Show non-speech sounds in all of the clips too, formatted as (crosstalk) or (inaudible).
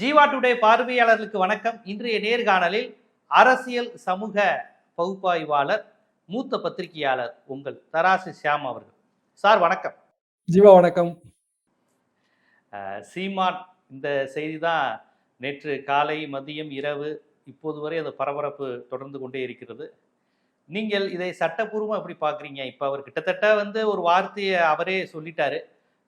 Jeeva today பார்வையாளர்களுக்கு வணக்கம். இன்றைய நேர்காணலில் அரசியல் சமூக பகுப்பாய்வாளர் மூத்த பத்திரிகையாளர் உங்கள் தராசு ஷியாம் அவர்கள். சார் வணக்கம். ஜீவா வணக்கம். சீமான் இந்த செய்தி தான் நேற்று காலை மதியம் இரவு இப்போது வரை அந்த பரபரப்பு தொடர்ந்து கொண்டே இருக்கிறது. நீங்கள் இதை சட்டப்பூர்வமாக எப்படி பார்க்குறீங்க? இப்போ அவர் கிட்டத்தட்ட வந்து ஒரு வார்த்தையை அவரே சொல்லிட்டாரு.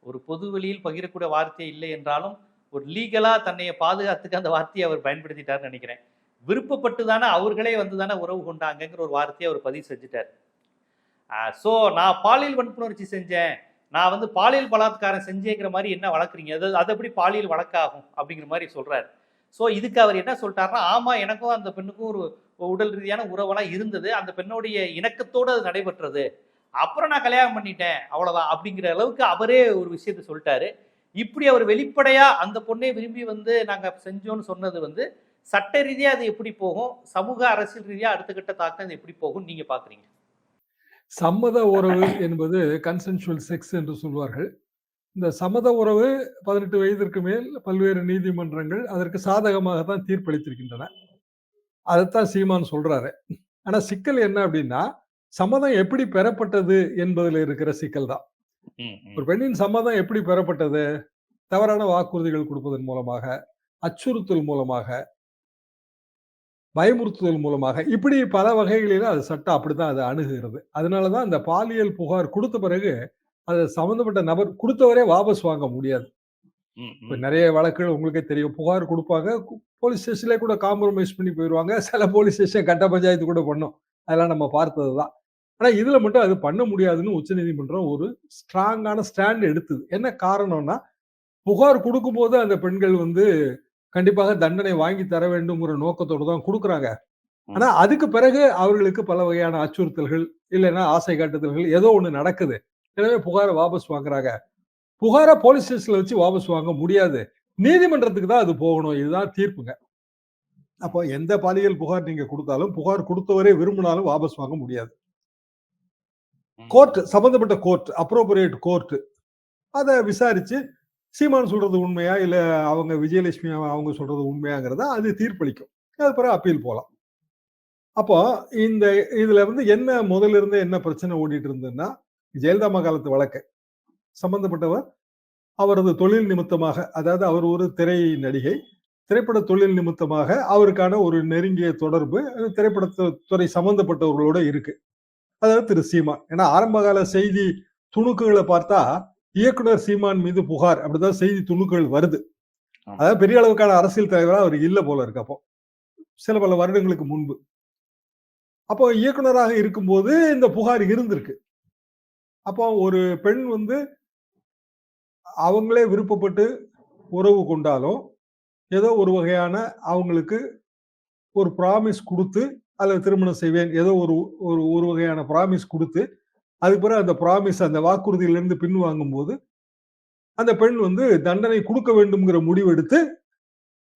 ஒரு பொது வெளியில் பகிரக்கூடிய வார்த்தை இல்லை என்றாலும் ஒரு லீகலாக தன்னைய பாதுகாத்துக்க அந்த வார்த்தையை அவர் பயன்படுத்திட்டாருன்னு நினைக்கிறேன். விருப்பப்பட்டு தானே அவர்களே வந்து தானே உறவு கொண்டாங்கங்கிற ஒரு வார்த்தையை அவர் பதிவு செஞ்சுட்டார். ஸோ நான் பாலியல் வன்புணர்ச்சி செஞ்சேன். நான் வந்து பாலியல் பலாத்காரம் செஞ்சேங்கிற மாதிரி என்ன வளர்க்குறீங்க? அது அது எப்படி பாலியல் வழக்காகும் அப்படிங்கிற மாதிரி சொல்கிறார் ஸோ இதுக்கு அவர் என்ன சொல்லிட்டாருன்னா ஆமாம் எனக்கும் அந்த பெண்ணுக்கும் ஒரு உடல் ரீதியான உறவெல்லாம் இருந்தது. அந்த பெண்ணுடைய இணக்கத்தோடு அது நடைபெற்றது. அப்புறம் நான் கல்யாணம் பண்ணிட்டேன். அவ்வளோதான் அப்படிங்கிற அளவுக்கு அவரே ஒரு விஷயத்த சொல்லிட்டாரு. இப்படி அவர் வெளிப்படையா அந்த பொண்ணை விரும்பி வந்து நாங்க செஞ்சோம்னு சொன்னது வந்து சட்ட ரீதியா அது எப்படி போகும்? சமூக அரசியல் ரீதியா அடுத்த கட்ட தாக்கம் அது எப்படி போகும் நீங்க பாக்குறீங்க? சம்மத உறவு என்பது கன்சென்சுவல் செக்ஸ் என்று சொல்வார்கள். இந்த சம்மத உறவு பதினெட்டு வயதிற்கு மேல் பல்வேறு நீதிமன்றங்கள் அதற்கு சாதகமாக தான் தீர்ப்பளித்திருக்கின்றன. அதைத்தான் சீமான் சொல்றாரு. ஆனா சிக்கல் என்ன அப்படின்னா சம்மதம் எப்படி பெறப்பட்டது என்பதில் இருக்கிற சிக்கல் தான் ஒரு பெண்ணின் சம்மதம் எப்படி பெறப்பட்டது? தவறான வாக்குறுதிகள் கொடுப்பதன் மூலமாக அச்சுறுத்தல் மூலமாக பயமுறுத்துதல் மூலமாக இப்படி பல வகைகளில அது சட்டம் அப்படித்தான் அதை அணுகுகிறது. அதனாலதான் அந்த பாலியல் புகார் கொடுத்த பிறகு அது சம்பந்தப்பட்ட நபர் கொடுத்தவரே வாபஸ் வாங்க முடியாது. இப்ப. நிறைய வழக்குகள் உங்களுக்கே தெரியும். புகார் கொடுப்பாங்க போலீஸ் ஸ்டேஷன்ல கூட காம்ப்ரமைஸ் பண்ணி போயிடுவாங்க சில போலீஸ் ஸ்டேஷன் கட்ட பஞ்சாயத்து கூட பண்ணும். அதெல்லாம் நம்ம பார்த்ததுதான் ஆனா இதுல மட்டும் அது பண்ண முடியாதுன்னு உச்சநீதிமன்றம் ஒரு ஸ்ட்ராங்கான ஸ்டாண்ட் எடுத்தது. என்ன காரணம்னா புகார் கொடுக்கும்போது அந்த பெண்கள் வந்து கண்டிப்பாக தண்டனை வாங்கி தர வேண்டும்ங்கிற நோக்கத்தோடு தான் கொடுக்குறாங்க. ஆனா அதுக்கு பிறகு அவர்களுக்கு பல வகையான அச்சுறுத்தல்கள் இல்லைன்னா ஆசை காட்டுதல்கள் ஏதோ ஒண்ணு நடக்குது. எனவே புகாரை வாபஸ் வாங்குறாங்க. புகாரை போலீஸ் ஸ்டேஷன்ல வச்சு வாபஸ் வாங்க முடியாது. நீதிமன்றத்துக்கு தான் அது போகணும். இதுதான் தீர்ப்புங்க. அப்போ எந்த பாலியல் புகார் நீங்க கொடுத்தாலும் புகார் கொடுத்தவரே விரும்பினாலும் வாபஸ் வாங்க முடியாது. கோர்ட் சம்பந்தப்பட்ட கோர்ட் அப்ரோபரியேட் கோர்ட் அதை விசாரிச்சு சீமான் சொல்றது உண்மையா? இல்ல அவங்க விஜயலட்சுமி அவங்க சொல்றது உண்மையாங்கிறத அது தீர்ப்பளிக்கும். அது பிறகு அப்பீல் போலாம். அப்போ இந்த இதுல வந்து என்ன முதல்ல இருந்து என்ன பிரச்சனை ஓடிட்டு இருந்ததுன்னா ஜெயலலிதா காலத்து வழக்கு. சம்பந்தப்பட்டவர் அவரது தொழில் நிமித்தமாக அதாவது அவர் ஒரு திரை நடிகை திரைப்பட தொழில் நிமித்தமாக அவருக்கான ஒரு நெருங்கிய தொடர்பு திரைப்பட துறை சம்பந்தப்பட்டவர்களோட இருக்கு. அதாவது திரு சீமான் ஏன்னா ஆரம்பகால செய்தி துணுக்குகளை பார்த்தா இயக்குனர் சீமான் மீது புகார். அப்படிதான் செய்தி துணுக்குகள் வருது. அதாவது பெரிய அளவுக்கான அரசியல் தலைவரா அவர் இல்ல போல இருக்கு அப்போ. சில பல வருடங்களுக்கு முன்பு. அப்போ இயக்குனராக இருக்கும்போது இந்த புகார் இருந்திருக்கு. அப்போ ஒரு பெண் வந்து அவங்களே விருப்பப்பட்டு உறவு கொண்டாலும் ஏதோ ஒரு வகையான அவங்களுக்கு ஒரு ப்ராமிஸ் கொடுத்து அதில் திருமணம் செய்வேன் ஏதோ ஒரு ஒரு ஒரு வகையான ப்ராமிஸ் கொடுத்து அதுக்கு பிறகு அந்த ப்ராமிஸ் அந்த வாக்குறுதியிலிருந்து பின் வாங்கும்போது அந்த பெண் வந்து தண்டனை கொடுக்க வேண்டும்ங்கிற முடிவெடுத்து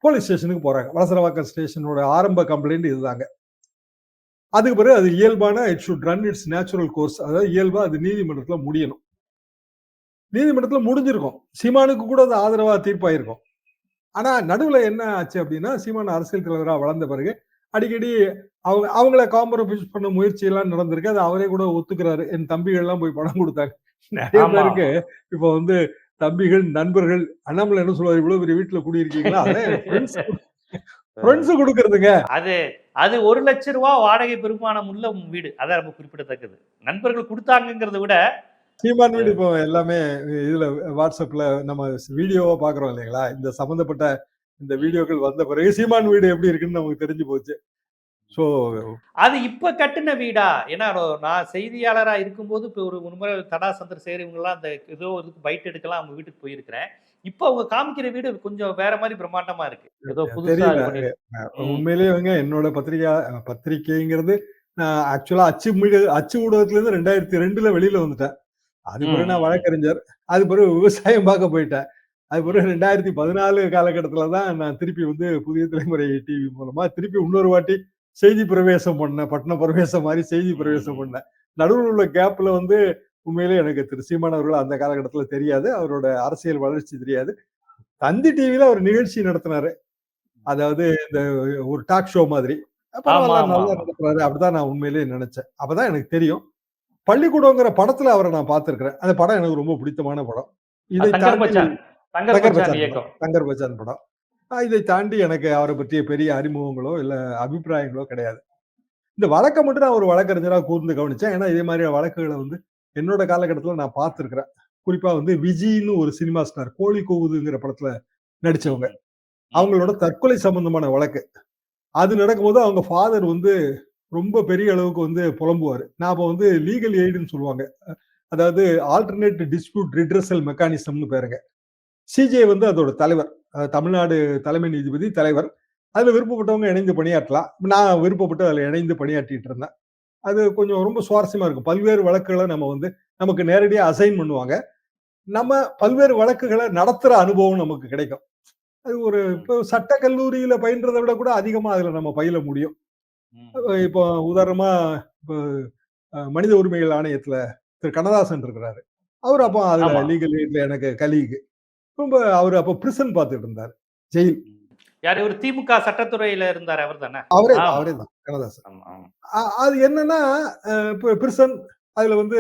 போலீஸ் ஸ்டேஷனுக்கு போறாங்க. வலசரவாக்கம் ஸ்டேஷனோட ஆரம்ப கம்ப்ளைண்ட் இதுதாங்க. அதுக்கு பிறகு அது இயல்பான it should run it's natural course அதாவது இயல்பா அது நீதிமன்றத்தில் முடியணும். நீதிமன்றத்தில் முடிஞ்சிருக்கும். சீமானுக்கு கூட அது ஆதரவா தீர்ப்பாயிருக்கும். ஆனா நடுவுல என்ன ஆச்சு அப்படின்னா சீமான் அரசியல் தலைவரா வளர்ந்த பிறகு அடிக்கடி அவங்க அவங்கள காம்ப்ரமைஸ் பண்ண முயற்சி எல்லாம் நடந்திருக்கு. அது அவரே கூட ஒத்துக்கிறாரு. என் தம்பிகள் எல்லாம் போய் பணம் கொடுத்தாங்க. நிறைய. பேருக்கு இப்போ வந்து தம்பிகள் நண்பர்கள் அண்ணாமலை என்ன சொல்லுவாரு? இவ்வளவு பெரிய வீட்டுல குடியிருக்கீங்களா? ஃப்ரெண்ட்ஸ் கொடுக்கறதுங்க. அது அது ஒரு லட்ச ரூபா வாடகை பெருமானம் உள்ள வீடு. அதான் ரொம்ப குறிப்பிடத்தக்கது. நண்பர்கள் கொடுத்தாங்கங்கிறத விட சீமான் வீடு இப்போ எல்லாமே இதுல வாட்ஸ்அப்ல நம்ம வீடியோவா பாக்குறோம் இல்லைங்களா இந்த சம்பந்தப்பட்ட இந்த வீடியோக்கள் வந்த பிறகு சீமான் வீடு எப்படி இருக்குன்னு நமக்கு தெரிஞ்சு போச்சு சோ அது இப்ப கட்டுன வீடா ஏன்னா நான் செய்தியாளரா இருக்கும்போது இப்போ ஒரு முறை தடா சந்திரசேகர் இவங்கெல்லாம் அந்த ஏதோ இதுக்கு பைட் எடுக்கலாம் அவங்க வீட்டுக்கு போயிருக்கிறேன் இப்போ அவங்க காமிக்கிற வீடு கொஞ்சம் வேற மாதிரி பிரம்மாண்டமா இருக்கு ஏதோ புதுசா தெரியல. இது பண்ணிருக்கு. ம். உண்மையிலேயே அவங்க என்னோட பத்திரிகை பத்திரிகைங்கிறது நான் ஆக்சுவலா அச்சு மீடு அச்சு ஊடகத்துல இருந்து ரெண்டாயிரத்தி ரெண்டுல வெளியில வந்துட்டேன் அது பிறகு. நான் வழக்கறிஞர். அது பிறகு விவசாயம் பார்க்க போயிட்டேன். அது பிறகு ரெண்டாயிரத்தி பதினாலு காலகட்டத்துல தான் நான் திருப்பி வந்து புதிய தலைமுறை டிவி மூலமா திருப்பி இன்னொரு வாட்டி செய்தி பிரவேசம் பண்ணேன். பட்டண பிரவேசம் மாதிரி செய்தி பிரவேசம். பண்ணேன். நடுவில் உள்ள கேப்ல வந்து உண்மையிலே எனக்கு திரு சீமான் அவர்கள் அந்த காலகட்டத்துல தெரியாது. அவரோட அரசியல் வளர்ச்சி தெரியாது. தந்தி டிவில ஒரு நிகழ்ச்சி நடத்தினாரு. அதாவது இந்த ஒரு டாக் ஷோ மாதிரி. நல்லா. நடத்துறாரு. அப்படிதான் நான் உண்மையிலேயே நினைச்சேன். அப்பதான் எனக்கு தெரியும். பள்ளிக்கூடங்கிற படத்துல அவரை நான் பார்த்திருக்கிறேன். அந்த படம் எனக்கு ரொம்ப பிடித்தமான படம். இதை தங்கர் பச்சான். படம். இதை தாண்டி எனக்கு அவரை பற்றிய பெரிய அறிமுகங்களோ இல்ல அபிப்பிராயங்களோ கிடையாது. இந்த வழக்கை மட்டும் நான் ஒரு வழக்கறிஞரா கூர்ந்து கவனிச்சேன். ஏன்னா இதே மாதிரி வழக்குகளை வந்து என்னோட காலகட்டத்துல நான் பார்த்திருக்கிறேன். குறிப்பா வந்து விஜின்னு ஒரு சினிமா ஸ்டார் கோழி கூவுதுங்கிற படத்துல நடிச்சவங்க. அவங்களோட தற்கொலை சம்பந்தமான வழக்கு. அது நடக்கும்போது அவங்க ஃபாதர் வந்து ரொம்ப பெரிய அளவுக்கு வந்து புலம்புவார். நான் அப்போ வந்து லீகல் எய்டுன்னு சொல்லுவாங்க. அதாவது ஆல்டர்னேட் டிஸ்பியூட் ரிட்ரஸல் மெக்கானிசம்னு பேருங்க. சிஜே வந்து அதோட தலைவர். தமிழ்நாடு தலைமை நீதிபதி தலைவர். அதுல விருப்பப்பட்டவங்க இணைந்து பணியாற்றலாம். நான் விருப்பப்பட்டு அதுல இணைந்து பணியாற்றிட்டு இருந்தேன். அது கொஞ்சம் ரொம்ப சுவாரஸ்யமா இருக்கும். பல்வேறு வழக்குகளை நம்ம வந்து நமக்கு நேரடியா அசைன் பண்ணுவாங்க. நம்ம பல்வேறு வழக்குகளை நடத்துற அனுபவம் நமக்கு கிடைக்கும். அது ஒரு இப்போ சட்ட கல்லூரியில பயின்றதை விட கூட அதிகமா அதுல நம்ம பயில முடியும். இப்போ உதாரணமா இப்போ மனித உரிமைகள் ஆணையத்துல திரு. கண்ணதாசன் இருக்கிறாரு. அவர் அப்போ அதுல. லீகல் எய்ட்ல எனக்கு கலீகு. ரொம்ப அவர் அப்போ பிரிசன் பார்த்துட்டு இருந்தார். ஜெயில். யார்? இவர் திமுக சட்டத்துறையில இருந்தார். அவர் தானே? அவரே. அவரே தான் கண்ணதாசன். அது என்னன்னா இப்போ பிரிசன் அதுல வந்து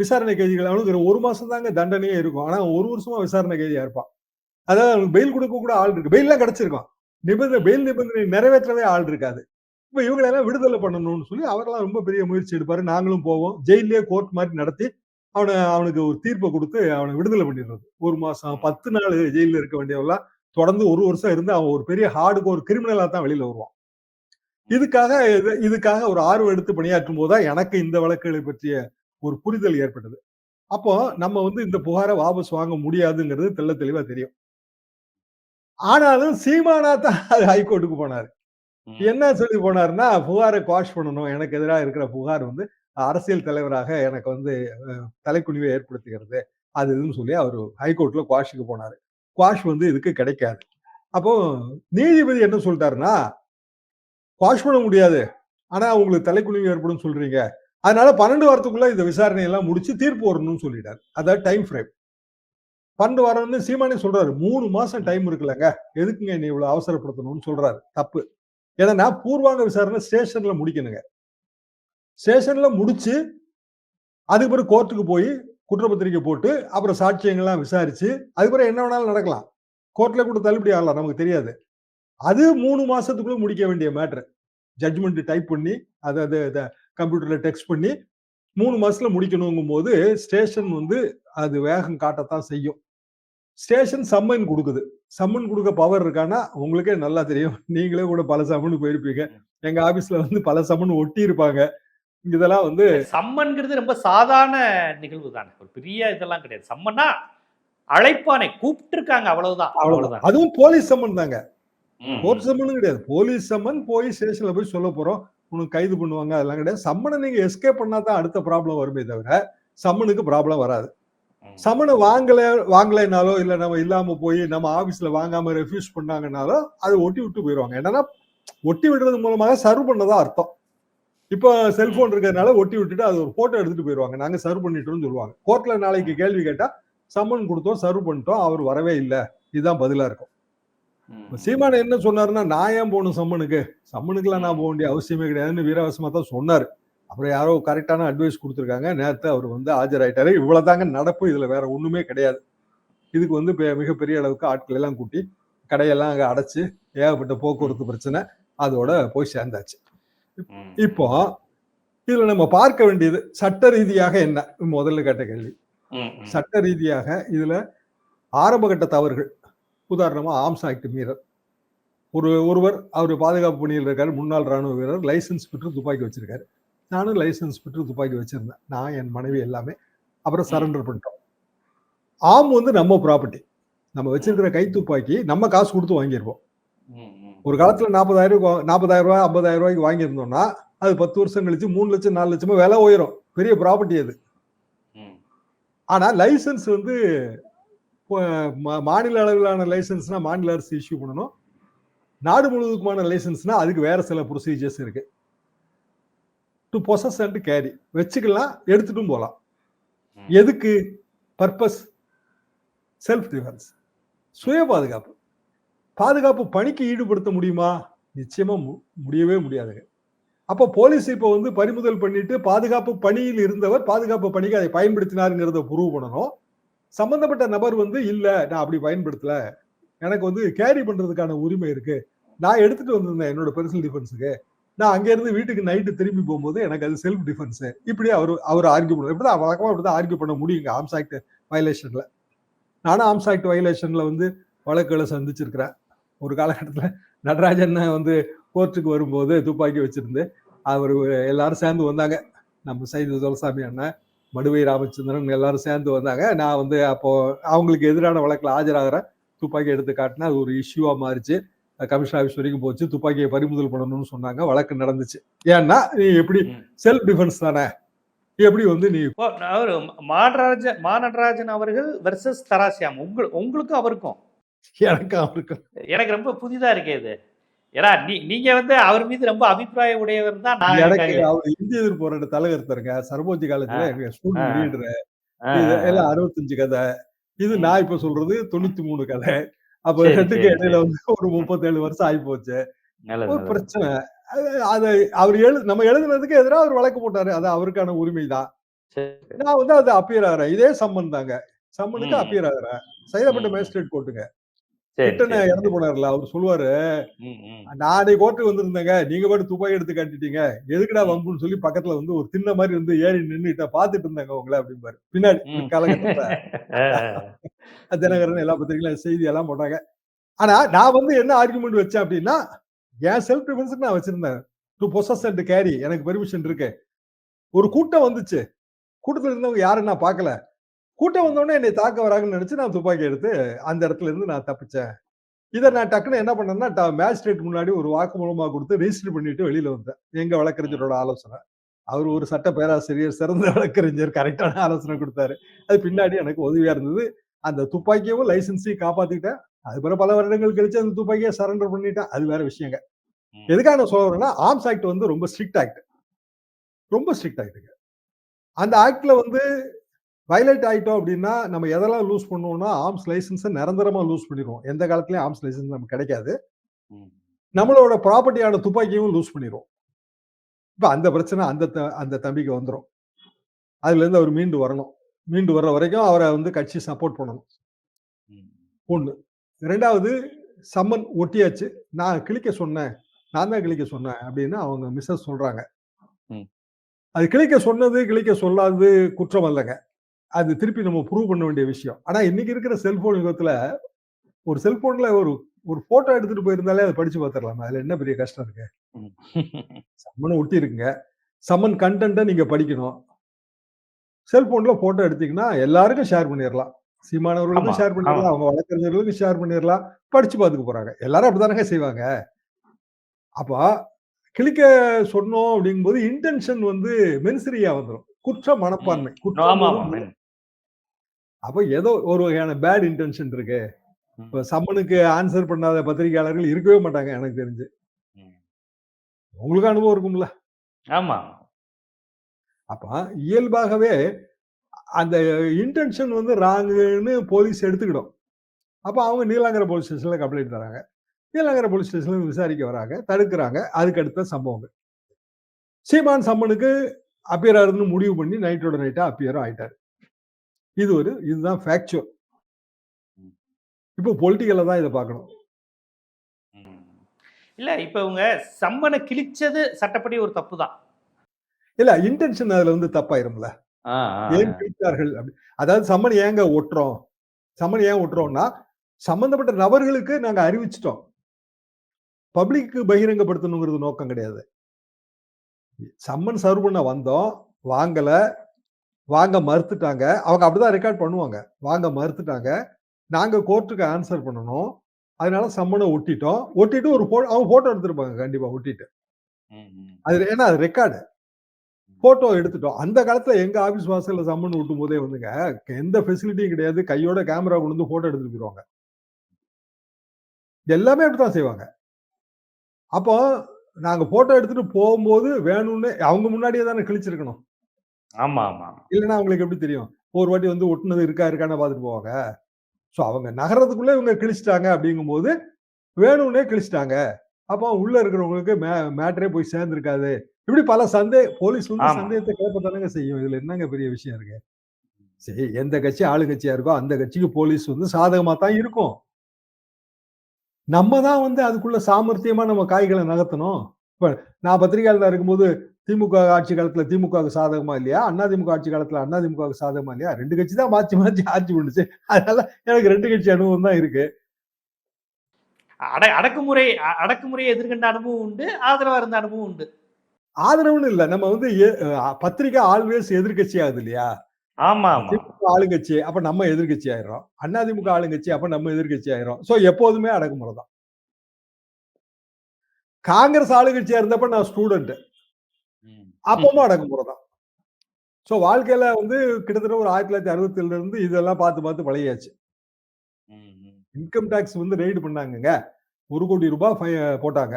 விசாரணை கைதிகள் அவனுக்கு ஒரு ஒரு மாசம் தாங்க தண்டனையே இருக்கும். ஆனா ஒரு வருஷமா விசாரணை கைதியா இருப்பான். அதாவது அவனுக்கு பெயில் கொடுக்க கூட ஆள் இருக்கு. பெயிலாம் கிடைச்சிருக்கும் நிபந்தனை பெயில் நிபந்தனை நிறைவேற்றவே ஆள் இருக்காது. இப்ப இவங்களெல்லாம் விடுதலை பண்ணணும்னு சொல்லி அவரெல்லாம் ரொம்ப பெரிய முயற்சி எடுப்பாரு. நாங்களும் போவோம். ஜெயிலே கோர்ட் மாதிரி நடத்தி அவனை அவனுக்கு ஒரு தீர்ப்பை கொடுத்து அவனை விடுதலை பண்ணிடுறது. ஒரு மாசம் பத்து நாள் ஜெயில இருக்க வேண்டியவெல்லாம் தொடர்ந்து ஒரு வருஷம் இருந்து அவன் ஒரு பெரிய ஹார்டுக்கு ஒரு கிரிமினலா தான் வெளியில வருவான். இதுக்காக இது- இதுக்காக ஒரு ஆர்வம் எடுத்து பணியாற்றும் போதுதான் எனக்கு இந்த வழக்குகளை பற்றிய ஒரு புரிதல் ஏற்பட்டது. அப்போ நம்ம வந்து இந்த புகாரை வாபஸ் வாங்க முடியாதுங்கிறது தெள்ள தெளிவா தெரியும். ஆனாலும் சீமானா தான் அது ஹைகோர்ட்டுக்கு போனாரு. என்ன சொல்லி போனாருன்னா புகாரை குவாஷ் பண்ணணும். எனக்கு எதிராக இருக்கிற புகார் வந்து அரசியல் தலைவராக எனக்கு வந்து தலைக்குனிவை ஏற்படுத்துகிறது. அது இதுன்னு சொல்லி அவர் ஹைகோர்ட்ல குவாஷுக்கு போனாரு. குவாஷ் வந்து இதுக்கு கிடைக்காது. அப்போ நீதிபதி என்ன சொல்லிட்டாருன்னா குவாஷ் பண்ண முடியாது. ஆனா உங்களுக்கு தலைக்குனிவு ஏற்படும் சொல்றீங்க. அதனால பன்னெண்டு வாரத்துக்குள்ள இந்த விசாரணை எல்லாம் முடிச்சு தீர்ப்பு வரணும்னு சொல்லிட்டாரு. அதாவது டைம் ஃப்ரேம். பன்னெண்டு வாரம்னு சீமானே சொல்றாரு. மூணு மாசம் டைம் இருக்குல்லங்க. எதுக்குங்க நீ இவ்வளவு அவசரப்படுத்தணும்னு சொல்றாரு. தப்பு. ஏன்னா பூர்வாங்க விசாரணை ஸ்டேஷன்ல முடிக்கணுங்க. ஸ்டேஷன்ல முடிச்சு அதுக்கு பிறகு கோர்ட்டுக்கு போய் குற்றப்பத்திரிக்கை போட்டு அப்புறம் சாட்சியங்கள்லாம் விசாரிச்சு அதுக்கு பிறகு என்ன வேணாலும் நடக்கலாம். கோர்ட்ல கூட தள்ளுபடி ஆகலாம் நமக்கு தெரியாது. அது மூணு மாசத்துக்குள்ள முடிக்க வேண்டிய மேட்ரு. ஜட்ஜ்மெண்ட் டைப் பண்ணி அதை அதை கம்ப்யூட்டர்ல டெக்ஸ்ட் பண்ணி மூணு மாசத்துல முடிக்கணுங்கும் போது ஸ்டேஷன் வந்து அது வேகம் காட்டத்தான் செய்யும். ஸ்டேஷன் சம்மன் கொடுக்குது. சம்மன் கொடுக்க பவர் இருக்கான்னா உங்களுக்கே நல்லா தெரியும். நீங்களே கூட பல சம்மன் போயிருப்பீங்க. எங்க ஆபீஸ்ல வந்து பல சம்மன் ஒட்டி இருப்பாங்க இதெல்லாம் வந்து சம்மன்ங்கிறது ரொம்ப சாதாரண நிகழ்வு தானே. ஒரு பெரிய இதெல்லாம் கிடையாது. சம்மன்னா அழைப்பானை கூப்பிட்டு இருக்காங்க அவ்வளவுதான். அவ்வளவுதான். அதுவும் போலீஸ் சம்மன் தாங்க. கோர்ட் சம்மன் கிடையாது. போலீஸ் சம்மன் போய் ஸ்டேஷன்ல போய் சொல்ல போறோம். உனக்கு கைது பண்ணுவாங்க அதெல்லாம் கிடையாது. சம்மனை நீங்க எஸ்கேப் பண்ணா தான் அடுத்த ப்ராப்ளம் வருமே தவிர சம்மனுக்கு ப்ராப்ளம் வராது. ம். சம்மனை வாங்கல வாங்கலைனாலோ இல்ல நம்ம இல்லாம போய் நம்ம ஆபீஸ்ல வாங்காம ரெஃப்யூஸ் பண்ணாங்கனாலோ அது ஒட்டி விட்டு போயிடுவாங்க என்னன்னா ஒட்டி விடுறது மூலமாக சர்வ் பண்ணதா அர்த்தம். இப்போ செல்போன் இருக்கிறதுனால ஒட்டி விட்டுட்டு அது ஒரு போட்டோ எடுத்துட்டு போயிடுவாங்க நாங்க சர்வ் பண்ணிட்டோம்னு சொல்லுவாங்க. கோர்ட்ல நாளைக்கு கேள்வி கேட்டா சம்மன் கொடுத்தோம் சர்வ் பண்ணிட்டோம் அவர் வரவே இல்லை. இதுதான் பதிலா இருக்கும். சீமான் என்ன சொன்னாருன்னா நான் ஏன் போகணும் சம்மனுக்கு? சம்மனுக்குலாம் நான் போக வேண்டிய அவசியமே கிடையாதுன்னு வீரவசமா தான் சொன்னாரு. அப்புறம் யாரோ கரெக்டான அட்வைஸ் கொடுத்துருக்காங்க. நேரத்தை அவர் வந்து ஆஜராயிட்டாரு. இவ்வளவுதாங்க நடப்பு. இதுல வேற ஒண்ணுமே கிடையாது. இதுக்கு வந்து மிகப்பெரிய அளவுக்கு ஆட்கள் எல்லாம் கூட்டி கடையெல்லாம் அங்க அடைச்சு ஏகப்பட்ட போக்குவரத்து பிரச்சனை அதோட போய் சேர்ந்தாச்சு. இப்போ இதுல நம்ம பார்க்க வேண்டியது சட்ட ரீதியாக என்ன? முதல்ல கேட்ட கேள்வி. சட்ட ரீதியாக இதுல ஆரம்பகட்ட தவறுகள். உதாரணமா ஆர்ம்ஸ் ஆக்ட் மீறல். ஒரு ஒருவர் அவர் பாதுகாப்பு பணியில் இருக்காரு. முன்னாள் ராணுவ வீரர் லைசென்ஸ் பெற்று துப்பாக்கி வச்சிருக்காரு. நானும் லைசென்ஸ் பெற்று துப்பாக்கி வச்சிருந்தேன். நான் என் மனைவி எல்லாமே. அப்புறம் சரண்டர் பண்ணிட்டோம். ஆம் வந்து நம்ம ப்ராப்பர்ட்டி நம்ம வச்சிருக்கிற கை துப்பாக்கி நம்ம காசு கொடுத்து வாங்கியிருப்போம். ஒரு காலத்துல நாற்பதாயிரம் நாற்பதாயிரம் ரூபாய் ஐம்பதாயிரம் ரூபாய்க்கு வாங்கியிருந்தோம்னா அது பத்து வருஷம் கழிச்சு மூணு லட்சம் நாலு லட்சமா விலை உயரும். பெரிய ப்ராப்பர்ட்டி அது. ம். ஆனா லைசென்ஸ் வந்து மாநில அளவிலான லைசென்ஸ்னா மாநில அரசு இஷ்யூ பண்ணணும். நாடு முழுவதுக்குமான லைசென்ஸ்னா அதுக்கு வேற சில ப்ரொசீஜர்ஸ் இருக்கு. டு பொசஸ் அண்ட் கேரி வச்சுக்கலாம் எடுத்துட்டும் போகலாம். எதுக்கு? பர்பஸ் செல்ஃப் டிஃபென்ஸ் சுய பாதுகாப்பு. பாதுகாப்பு பணிக்கு ஈடுபடுத்த முடியுமா? நிச்சயமா மு- முடியவே முடியாதுங்க அப்போ போலீஸ் இப்போ வந்து பறிமுதல் பண்ணிட்டு பாதுகாப்பு பணியில் இருந்தவர் பாதுகாப்பு பணிக்கு அதை பயன்படுத்தினாருங்கிறத ப்ரூவ் பண்ணணும். சம்பந்தப்பட்ட நபர் வந்து இல்ல நான் அப்படி பயன்படுத்தல. எனக்கு வந்து கேரி பண்றதுக்கான உரிமை இருக்கு. நான் எடுத்துட்டு வந்திருந்தேன் என்னோட பெர்சனல் டிஃபென்ஸுக்கு நான் அங்கேருந்து வீட்டுக்கு நைட்டு திரும்பி போகும்போது எனக்கு அது செல்ஃப் டிஃபென்ஸ் இப்படி அவர் அவர் ஆர்கியூ பண்ணுவார் வழக்கமாக இப்படி தான் ஆர்கியூ பண்ண முடியுங்க ஆம்ஸ் ஆக்ட் வயலேஷனில் நானும் ஆம்ஸ் ஆக்ட் வயலேஷனில் வந்து வழக்குகளை சந்திச்சிருக்கிறேன். ஒரு காலகட்டத்தில் நடராஜன் வந்து கோர்ட்டுக்கு வரும்போது துப்பாக்கி வச்சிருந்து அவர் எல்லாரும் சேர்ந்து வந்தாங்க. நம்ம சைது துளசாமி அண்ணன் மடுவை ராமச்சந்திரன் எல்லாரும் சேர்ந்து வந்தாங்க. நான் வந்து அப்போ அவங்களுக்கு எதிரான வழக்கில் ஆஜராகிறேன் துப்பாக்கி எடுத்து காட்டினா அது ஒரு இஷ்யூவாக மாறிச்சு. கமிஷன் ஆஃபீஸ் வரைக்கும் போச்சு. துப்பாக்கியை பறிமுதல் பண்ணணும்னு சொன்னாங்க. வழக்கு நடந்துச்சு. ஏன்னா நீ எப்படி. செல்ஃப் டிஃபென்ஸ் தானே? எப்படி வந்து நீ அவர் மாநடராஜ மாநடராஜன் அவர்கள் வெர்சஸ் தராசியாம். உங்கள் உங்களுக்கும் அவருக்கும். எனக்கு அவருக்கு எனக்கு ரொம்ப புதிதா இருக்கே இது. ஏன்னா நீ- நீங்க வந்து அவர் மீது ரொம்ப அபிப்பிராயம் உடையவர் தான் நான் எனக்கு அவர் இந்திய எதிர்ப்பு போராட்ட தலைவர் சர்வோஜி காலேஜ்ல எங்க ஸ்கூல். லீடர் எல்லாம் அறுபத்தஞ்சு கதை. இது. நான் இப்ப சொல்றது தொண்ணூத்தி மூணு கதை. அப்ப ரெண்டுக்கு இடையில வந்து ஒரு முப்பத்தேழு வருஷம் ஆகி போச்சு ஒரு. பிரச்சனை. அது- அவர் எழு நம்ம எழுதுனதுக்கு எதிராக அவர் வழக்கு போட்டாரு. அது அவருக்கான உரிமை தான் சரி, நான் வந்து அது அப்பியர் ஆகிறேன். இதே சம்மன் தாங்க. சம்மனுக்கு. அப்பியர் ஆகிறேன். சைதாப்பட்ட. மேஜிஸ்ட்ரேட் கோர்ட்டுங்க சரி, கிட்டன. இறந்து போனார்ல. அவர் சொல்லுவாரு. நானே கோர்ட்டுக்கு வந்திருந்தேங்க. நீங்க பாட்டு துப்பாக்கி எடுத்து காட்டிட்டீங்க. எதுக்குடா. வம்புன்னு சொல்லி பக்கத்துல வந்து ஒரு தின்ன மாதிரி வந்து ஏறி நின்னுட்ட பாத்துட்டு இருந்தாங்க உங்களை அப்படிம்பாரு. பின்னாடி. காலகட்டத்துல. (laughs) தினகரன் எல்லா பத்திரிகைகளும் செய்தி எல்லாம் போட்டாங்க. ஆனா நான் வந்து என்ன ஆர்குமெண்ட் வச்சேன் அப்படின்னா என் செல்ஃப் டிஃபென்ஸுக்கு நான் வச்சிருந்தேன். டு பொசஸ் அண்ட் கேரி எனக்கு பெர்மிஷன் இருக்கு. ஒரு கூட்டம் வந்துச்சு. கூட்டத்துல இருந்தவங்க யாரும் நான் பார்க்கல. கூட்டம் வந்தோடனே என்னை தாக்க வராங்கன்னு நினைச்சு நான் துப்பாக்கி எடுத்து அந்த இடத்துல இருந்து நான் தப்பிச்சேன். இதை நான் டக்குன்னு என்ன பண்ணேன்னா மேஜிஸ்ட்ரேட் முன்னாடி ஒரு வாக்குமூலமா கொடுத்து ரெஜிஸ்டர் பண்ணிட்டு வெளியில வந்தேன். எங்க வழக்கறிஞரோட ஆலோசனை. அவர் ஒரு சட்ட பேராசிரியர் சிறந்த வழக்கறிஞர் கரெக்டான ஆலோசனை கொடுத்தாரு. அது பின்னாடி எனக்கு உதவியா இருந்தது. அந்த துப்பாக்கியவும் லைசன்ஸையும் காப்பாத்திட்டேன். அது பிறகு பல வருடங்கள் கழிச்சு அந்த துப்பாக்கியை சரண்டர் பண்ணிட்டேன். அது வேற விஷயங்க. எதுக்காக நான் சொல்றேன்னா ஆர்ம்ஸ் ஆக்ட் வந்து ரொம்ப ஸ்ட்ரிக்ட் ஆக்ட் ரொம்ப ஸ்ட்ரிக்ட் ஆக்ட்டுங்க அந்த ஆக்ட்ல வந்து வயலேட் ஆயிட்டோம் அப்படின்னா நம்ம எதெல்லாம் லூஸ் பண்ணுவோம்னா ஆர்ம்ஸ் லைசன்ஸை நிரந்தரமா லூஸ் பண்ணிடுவோம். எந்த காலத்துலயும் ஆர்ம்ஸ் லைசன்ஸ் நமக்கு கிடைக்காது. நம்மளோட ப்ராப்பர்ட்டியான துப்பாக்கியும் லூஸ் பண்ணிடுவோம். இப்ப அந்த பிரச்சனை அந்த த- அந்த தம்பிக்கு வந்துடும் அதுல இருந்து அவர் மீண்டு வரணும். மீண்டு வர்ற வரைக்கும் அவரை வந்து கட்சி சப்போர்ட் பண்ணணும். ஒண்ணு. ரெண்டாவது சம்மன் ஒட்டியாச்சு. நான் கிளிக்க சொன்னேன். நான் தான் கிளிக்க சொன்னேன் அப்படின்னு அவங்க மிஸ்ஸஸ் சொல்றாங்க. அது கிளிக்க சொன்னது கிளிக்க சொல்லாதது குற்றம் அல்லங்க. அது திருப்பி நம்ம ப்ரூவ் பண்ண வேண்டிய விஷயம். ஆனா இன்னைக்கு இருக்கிற செல்போன் யுகத்துல ஒரு செல்போன்ல ஒரு ஒரு போட்டோ எடுத்துட்டு போயிருந்தாலே அதை படிச்சு பார்த்துடலாம். அதுல என்ன பெரிய கஷ்டம் இருக்கு. சம்மன் ஒட்டி இருக்குங்க சம்மன் கண்டென்ட்டை நீங்க படிக்கணும். செல்போன்ல போட்டோ எடுத்தீங்கன்னா எல்லாருக்கும் ஷேர் பண்ணிடலாம். சீமானவர்களுக்கும் ஷேர் பண்ணிடலாம். அவங்க வழக்கறிஞர்களுக்கும் ஷேர் பண்ணிடலாம். படிச்சு பார்த்துக்க போறாங்க. எல்லாரும் அப்படிதானங்க செய்வாங்க. அப்போ கிளிக்க சொன்னோம் அப்படிங்கும்போது இன்டென்ஷன் வந்து மென்சரியா வந்துடும் குற்ற மனப்பான்மை. குற்றம் அப்போ ஏதோ ஒரு வகையான பேட் இன்டென்ஷன் இருக்கு. இப்போ சம்மனுக்கு ஆன்சர் பண்ணாத பத்திரிகையாளர்கள் இருக்கவே மாட்டாங்க எனக்கு தெரிஞ்சு. உங்களுக்கு அனுபவம் இருக்கும்ல. ஆமா. அப்ப இயல்பாகவே அந்த இன்டென்ஷன் வந்து ராங்குன்னு போலீஸ் எடுத்துக்கிடும். அப்ப அவங்க நீலாங்கர போலீஸ் ஸ்டேஷன்ல கம்ப்ளைண்ட் தராங்க. நீலாங்கர போலீஸ் ஸ்டேஷன்ல விசாரிக்க வராங்க தடுக்கிறாங்க. அதுக்கு அடுத்த சம்பவங்கள். சீமான் சம்மனுக்கு அப்பியர் ஆகுதுன்னு முடிவு பண்ணி நைட்டோட நைட்டா அப்பியரும் ஆயிட்டாரு. இது ஒரு இதுதான் ஃபேக்சுவல் இப்போ பொலிட்டிக்கல தான் இதை பார்க்கணும். இல்ல இப்ப இவங்க சம்மனை கிழிச்சது சட்டப்படி ஒரு தப்பு தான். இல்ல இன்டென்ஷன் அதுல வந்து தப்பாயிரும்ல. ஏன் அப்படி அதாவது சம்மன் ஏங்க ஒட்டுறோம்? சம்மன் ஏன் ஒட்டுறோம்னா சம்பந்தப்பட்ட நபர்களுக்கு நாங்க அறிவிச்சிட்டோம். பப்ளிக்கு பகிரங்கப்படுத்தணுங்கிறது நோக்கம் கிடையாது. சம்மன் சர்வ் பண்ண வந்தோம் வாங்கல வாங்க மறுத்துட்டாங்க. அவங்க அப்படிதான் ரெக்கார்ட் பண்ணுவாங்க. வாங்க மறுத்துட்டாங்க. நாங்க கோர்ட்டுக்கு ஆன்சர் பண்ணணும். அதனால சம்மனை ஒட்டிட்டோம். ஒட்டிட்டு ஒரு pho- அவங்க போட்டோ எடுத்திருப்பாங்க. கண்டிப்பா ஒட்டிட்டு. அது ஏன்னா அது ரெக்கார்டு போட்டோ எடுத்துட்டோம். அந்த காலத்துல எங்க ஆபீஸ் வாசல்ல சம்மன் விட்டும் போதே வந்துங்க எந்த ஃபெசிலிட்டியும் கிடையாது. கையோட கேமரா கொண்டு வந்து போட்டோ எடுத்துட்டு போயிருவாங்க. எல்லாமே அப்படித்தான் செய்வாங்க. அப்போ நாங்க போட்டோ எடுத்துட்டு போகும்போது வேணும்னு அவங்க முன்னாடியே தானே கிழிச்சிருக்கணும். ஆமா ஆமா. இல்லைன்னா அவங்களுக்கு எப்படி தெரியும்? ஒரு வாட்டி வந்து ஒட்டுனது இருக்கா இருக்கான்னு பார்த்துட்டு போவாங்க. ஸோ அவங்க நகரத்துக்குள்ள இவங்க கிழிச்சிட்டாங்க அப்படிங்கும்போது வேணும்னே கிழிச்சிட்டாங்க. அப்போ உள்ள இருக்கிறவங்களுக்கு மே மேட்டரே போய் சேர்ந்துருக்காது. இப்படி பல சந்தே போலீஸ் வந்து. சந்தேகத்தை கிளப்பத்தானங்க செய்யும். இதுல என்னங்க பெரிய விஷயம் இருக்கு? சரி எந்த கட்சி ஆளுங்கட்சியா இருக்கோ அந்த கட்சிக்கு போலீஸ் வந்து சாதகமா தான் இருக்கும். நம்ம தான் வந்து அதுக்குள்ள சாமர்த்தியமா நம்ம காய்களை நகர்த்தணும். இப்ப நான் பத்திரிகையாளர் இருக்கும்போது திமுக ஆட்சி காலத்துல திமுக சாதகமா இல்லையா? அதிமுக ஆட்சி காலத்துல அதிமுக சாதகமா இல்லையா? ரெண்டு கட்சி தான் மாற்றி மாற்றி ஆட்சி பண்ணுச்சு. அதனால எனக்கு ரெண்டு கட்சி அனுபவம் தான் இருக்கு. அட அடக்குமுறை அடக்குமுறையை எதிர்கண்ட அனுபவம் உண்டு ஆதரவா இருந்த அனுபவம் உண்டு. ஆதரவுன்னு இல்ல. நம்ம வந்து பத்திரிகை ஆல்வேஸ் எதிர்கட்சி ஆகுது இல்லையா? ஆமா திமுக ஆளுங்கட்சி அப்ப நம்ம எதிர்கட்சி ஆயிரும் அதிமுக ஆளுங்கட்சி அப்ப நம்ம எதிர்கட்சி ஆயிரும் சோ எப்போதுமே அடக்குமுறை தான். காங்கிரஸ் ஆளுங்கட்சியா இருந்தப்ப நான் ஸ்டூடெண்ட். அப்பவும் அடக்குமுறை தான். சோ வாழ்க்கையில வந்து கிட்டத்தட்ட ஒரு ஆயிரத்தி தொள்ளாயிரத்தி அறுபத்தில இருந்து இதெல்லாம் பார்த்து பார்த்து ம். இன்கம் டாக்ஸ் வந்து ரெய்டு பண்ணாங்கங்க. ஒரு கோடி ரூபாய் போட்டாங்க.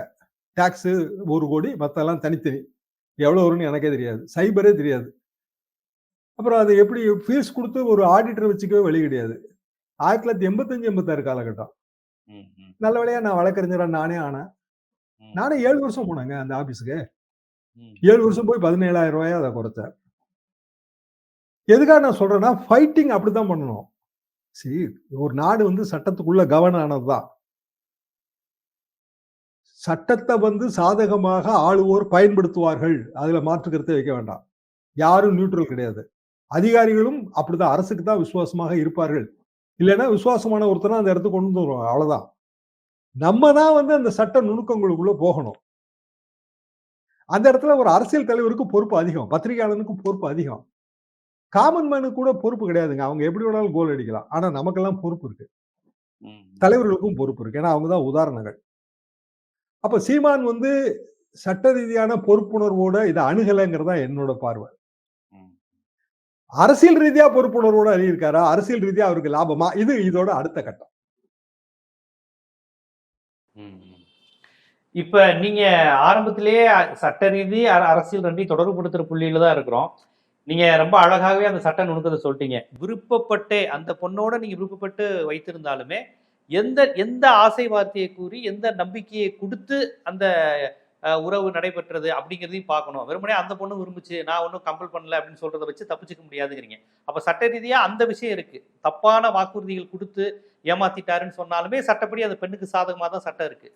டாக்ஸ் ஒரு கோடி மத்தெல்லாம் தனித்தனி. எவ்வளவு வரும்னு எனக்கே தெரியாது. சைபரே தெரியாது. அப்புறம் அது எப்படி ஃபீஸ் கொடுத்து ஒரு ஆடிட்டர் வச்சுக்கவே வழி கிடையாது. ஆயிரத்தி தொள்ளாயிரத்தி எண்பத்தஞ்சு எண்பத்தாறு காலகட்டம். நல்ல வேலையா நான் வழக்கறிஞரா நானே ஆனேன். நானே ஏழு வருஷம் போனேங்க அந்த ஆபீஸுக்கு. ஏழு வருஷம் போய் பதினேழாயிரம் ரூபாயா அதை குறைச்சேன் எதுக்காக நான் சொல்றேன்னா ஃபைட்டிங் அப்படித்தான் பண்ணணும். சரி ஒரு நாடு வந்து சட்டத்துக்குள்ள கவனம் ஆனதுதான். சட்டத்தை வந்து சாதகமாக ஆளுவோர் பயன்படுத்துவார்கள். அதுல மாற்று கருத்தை வைக்க வேண்டாம். யாரும் நியூட்ரல் கிடையாது. அதிகாரிகளும் அப்படிதான் அரசுக்கு தான் விசுவாசமாக இருப்பார்கள். இல்லைன்னா விசுவாசமான ஒருத்தனா அந்த இடத்துக்கு கொண்டு வந்துருவோம் அவ்வளவுதான். நம்ம தான் வந்து அந்த சட்ட நுணுக்கங்களுக்குள்ள போகணும். அந்த இடத்துல ஒரு அரசியல் தலைவருக்கு பொறுப்பு அதிகம் பத்திரிகையாளனுக்கு பொறுப்பு அதிகம். காமன் மேனுக்கு கூட பொறுப்பு கிடையாதுங்க. அவங்க எப்படி வேணாலும் கோல் அடிக்கலாம். ஆனா நமக்கெல்லாம் பொறுப்பு இருக்கு. தலைவர்களுக்கும் பொறுப்பு இருக்கு. ஏன்னா அவங்க தான் உதாரணங்கள். அப்ப சீமான் வந்து சட்ட ரீதியான பொறுப்புணர்வோட இதை அணுகலைங்கிறதா என்னோட பார்வை. அரசியல் ரீதியா பொறுப்புணர்வோட அணுகியிருக்காரா? அரசியல் ரீதியா அவருக்கு லாபமா? இது இதோட அடுத்த கட்டம். இப்ப நீங்க ஆரம்பத்திலேயே சட்ட ரீதி அரசியல் ரெண்டையும் தொடர்பு படுத்துற புள்ளியில தான் இருக்கிறோம். நீங்க ரொம்ப அழகாகவே அந்த சட்ட நுணுக்கத்தை சொல்லிட்டீங்க. விருப்பப்பட்டே அந்த பொண்ணோட நீங்க விருப்பப்பட்டு வைத்திருந்தாலுமே எந்த எந்த ஆசை வார்த்தையை கூறி எந்த நம்பிக்கையை கொடுத்து அந்த உறவு நடைபெற்றது அப்படிங்கிறதையும் பார்க்கணும். வெறுமனே அந்த பொண்ணு விரும்புச்சு நான் ஒன்றும் கம்பல் பண்ணல அப்படின்னு சொல்றதை வச்சு தப்பிச்சுக்க முடியாதுங்கிறீங்க. அப்ப சட்ட ரீதியா அந்த விஷயம் இருக்கு. தப்பான வாக்குறுதிகள் கொடுத்து ஏமாத்திட்டாருன்னு சொன்னாலுமே சட்டப்படி அந்த பெண்ணுக்கு சாதகமாக தான் சட்டம் இருக்கு.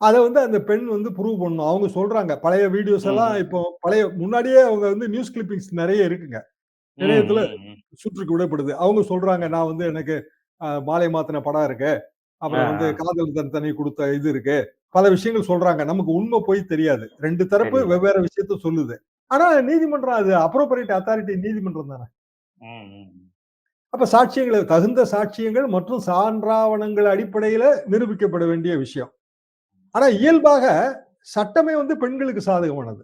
அதை வந்து அந்த பெண் வந்து ப்ரூவ் பண்ணணும். அவங்க சொல்றாங்க. பழைய வீடியோஸ் எல்லாம். இப்போ பழைய முன்னாடியே அவங்க வந்து நியூஸ் கிளிப்பிங்ஸ் நிறைய இருக்குங்க. இணையத்துல சுற்றுக்கு விடப்படுது. அவங்க சொல்றாங்க நான் வந்து எனக்கு மாலை மாத்தின படம் இருக்கு. அப்புறம் வந்து. காதல் தண்டனை கொடுத்த இது இருக்கு. பல விஷயங்கள் சொல்றாங்க. நமக்கு உண்மை போய் தெரியாது. ரெண்டு தரப்பு. வெவ்வேறு விஷயத்த சொல்லுது. ஆனா நீதிமன்றம் அது அப்ரோபரேட் அத்தாரிட்டி நீதிமன்றம் தானே. அப்ப சாட்சியங்களை தகுந்த சாட்சியங்கள் மற்றும் சான்றாவணங்கள் அடிப்படையில நிரூபிக்கப்பட வேண்டிய விஷயம். ஆனா இயல்பாக சட்டமே வந்து பெண்களுக்கு சாதகமானது.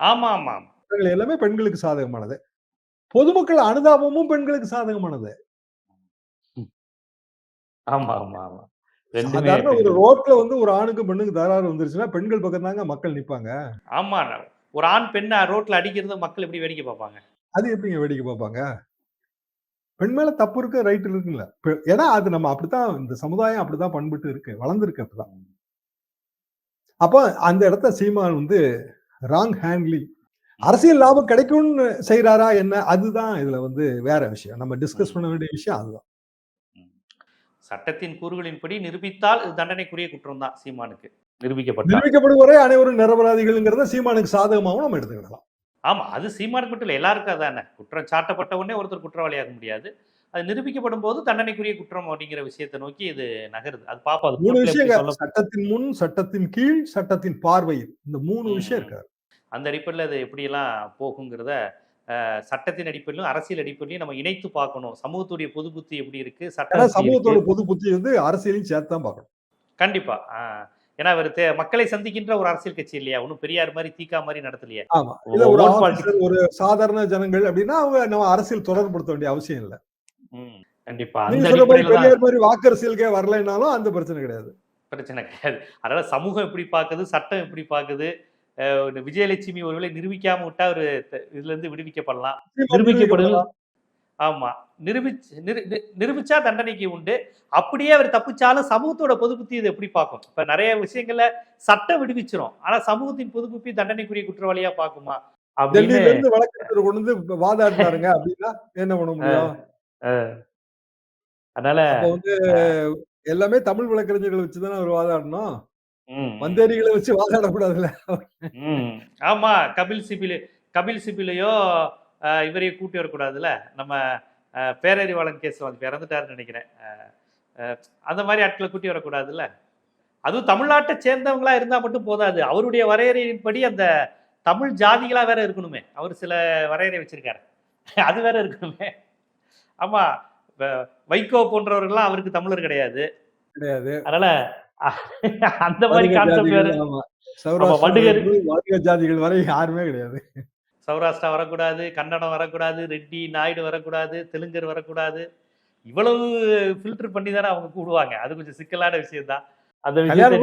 ஆமா ஆமா. சட்டங்கள் எல்லாமே பெண்களுக்கு சாதகமானது. பொதுமக்கள் அனுதாபமும் பெண்களுக்கு சாதகமானது. ஆமா ஆமா ஆமா சாதாரண ஒரு. ரோட்ல வந்து ஒரு ஆணுக்கும் பெண்ணுக்கு தகராறு வந்துருச்சுன்னா பெண்கள் பக்கம் தாங்க மக்கள் நிப்பாங்க. ஆமா ஒரு ஆண் பெண்ணை ரோட்ல அடிக்கிறது மக்கள் எப்படி வேடிக்கை பார்ப்பாங்க? அது எப்படிங்க வேடிக்கை பார்ப்பாங்க? பெண் மேல தப்பு இருக்கு ரைட் இருக்குல்ல ஏன்னா அது நம்ம அப்படித்தான் இந்த சமுதாயம் அப்படித்தான் பண்பட்டு இருக்கு வளர்ந்துருக்கு அப்படிதான் அப்போ அந்த இடத்த சீமான் வந்து ராங் ஹேண்ட்லிங் அரசியல் லாபம் கிடைக்கும்னு செய்யறாரா என்ன? அதுதான் இதுல வந்து வேற விஷயம். நம்ம டிஸ்கஸ் பண்ண வேண்டிய விஷயம் அதுதான். சட்டத்தின் கூறுகளின்படி நிரூபித்தால் இது தண்டனைக்குரிய குற்றம் தான் சீமானுக்கு. நிரூபிக்கப்பட்டார் நிரூபிக்கப்படும் வரை அனைவரும் நிரபராதிகள்ங்கிறத சீமானுக்கு சாதகமாகவும் நம்ம எடுத்துக்கிடலாம். ஆமா அது சீமானுக்கு மட்டும் இல்லை எல்லாருக்கும் அதானே. குற்றம் சாட்டப்பட்ட உடனே ஒருத்தர் குற்றவாளியாக முடியாது. அது நிரூபிக்கப்படும் போது தண்டனைக்குரிய குற்றம் அப்படிங்கிற விஷயத்தை நோக்கி இது நகருது. அது பாப்பா மூணு சொல்ல- சட்டத்தின் முன் சட்டத்தின் கீழ் சட்டத்தின் பார்வையில் இந்த மூணு. விஷயம் இருக்கு அந்த அடிப்படையில் அது எப்படியெல்லாம் போகுங்கிறத சட்டத்தின் அடிப்படையிலும் அரசியல் அடிப்படையிலும் நம்ம இணைத்து பார்க்கணும். சமூகத்துடைய பொது புத்தி எப்படி இருக்கு? இருக்கு? சமூகத்தோட பொது புத்தி வந்து அரசியலையும் சேர்த்து தான் பார்க்கணும். கண்டிப்பா. ஏன்னா அவர் தே- மக்களை சந்திக்கின்ற ஒரு அரசியல் கட்சி இல்லையா? ஒன்றும் பெரியார் மாதிரி தீக்கா மாதிரி நடத்தலையே. ஒரு சாதாரண ஜனங்கள் அப்படின்னா அவங்க நம்ம அரசியல் தொடர்புபடுத்த வேண்டிய அவசியம் இல்லை. கண்டிப்பா. மாதிரி பெரியார் மாதிரி வாக்கரசியலுக்கே வரலைனாலும் அந்த பிரச்சனை கிடையாது. பிரச்சனை கிடையாது. அதனால சமூகம் எப்படி பார்க்குது சட்டம் எப்படி பார்க்குது விஜயலட்சுமி ஒருவேளை நிரூபிக்காம விட்டா ஒரு இதுல இருந்து விடுவிக்கப்படலாம். நிரூபிக்கப்படுது. ஆமா. நிரூபிச்சு நிரு- நி- நிரூபிச்சா தண்டனைக்கு உண்டு. அப்படியே அவர் தப்பிச்சாலும் சமூகத்தோட பொது புத்தி இது எப்படி பார்க்கும்? இப்ப நிறைய விஷயங்கள்ல சட்டம் விடுவிச்சிரும். ஆனா சமூகத்தின் பொது புத்தி தண்டனைக்குரிய குற்றவாளியா பார்க்குமா? அப்படின்னு வழக்கறிஞர் கொண்டு வந்து இப்ப வாதாடினாருங்க அப்படின்னா என்ன பண்ண முடியும்? அதனால அப்ப வந்து எல்லாமே தமிழ் வழக்கறிஞர்களை வச்சுதானே அவர் வாதாடணும்? ம், வச்சு வாதாடக்கூடாதுல்ல? ம். ஆமா. கபில் சிபில் கபில் சிபிலையோ இவரையும் கூட்டி வரக்கூடாதுல்ல? நம்ம அஹ், பேரறிவாளன் கேஸ் வந்து இறந்துட்டாருன்னு நினைக்கிறேன். அந்த மாதிரி ஆட்களை கூட்டி வரக்கூடாதுல்ல? அதுவும் தமிழ்நாட்டை சேர்ந்தவங்களா இருந்தா மட்டும் போதாது. அவருடைய வரையறையின்படி அந்த தமிழ் ஜாதிகளா வேற இருக்கணுமே. அவர் சில வரையறை வச்சிருக்காரு. அது வேற இருக்கணுமே. ஆமா வைகோ போன்றவர்கள்லாம் அவருக்கு தமிழர் கிடையாது. கிடையாது. அதனால அந்த மாதிரி கான்செப்ட் வேற. ஜாதிகள், வரை யாருமே கிடையாது. சௌராஷ்டிரா வரக்கூடாது கன்னடம் வரக்கூடாது ரெட்டி நாயுடு வரக்கூடாது தெலுங்கர் வரக்கூடாது. இவ்வளவு ஃபில்டர் பண்ணி தானே அவங்க கூடுவாங்க. அது கொஞ்சம் சிக்கலான விஷயம் தான் அந்த விஷயத்தை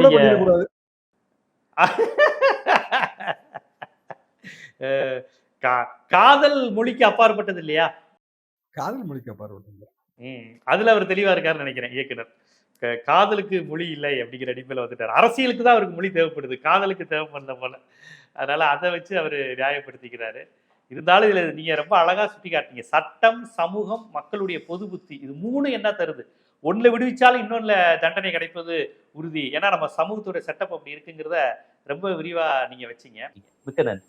(laughs) காதல் மொழிக்கு அப்பாற்பட்டது இல்லையா? காதல் மொழிக்க ம். அதுல அவர் தெளிவா இருக்காருன்னு நினைக்கிறேன் இயக்குனர். காதலுக்கு மொழி இல்லை அப்படிங்கிற அடிப்படையில் வந்துட்டார். அரசியலுக்கு தான் அவருக்கு மொழி தேவைப்படுது. காதலுக்கு தேவைப்படல போல. அதனால அதை வச்சு அவர் நியாயப்படுத்திக்கிறாரு. இருந்தாலும் இதுல நீங்க ரொம்ப அழகா சுட்டி காட்டுறீங்க சட்டம் சமூகம் மக்களுடைய பொது புத்தி இது மூணு என்ன தருது? ஒண்ணுல விடுவிச்சாலும் இன்னொன்னுல தண்டனை கிடைப்பது உறுதி. ஏன்னா நம்ம சமூகத்தோட செட்டப் அப்படி இருக்குங்கிறத ரொம்ப விரிவா நீங்க வச்சீங்க. மிக்க நன்றி.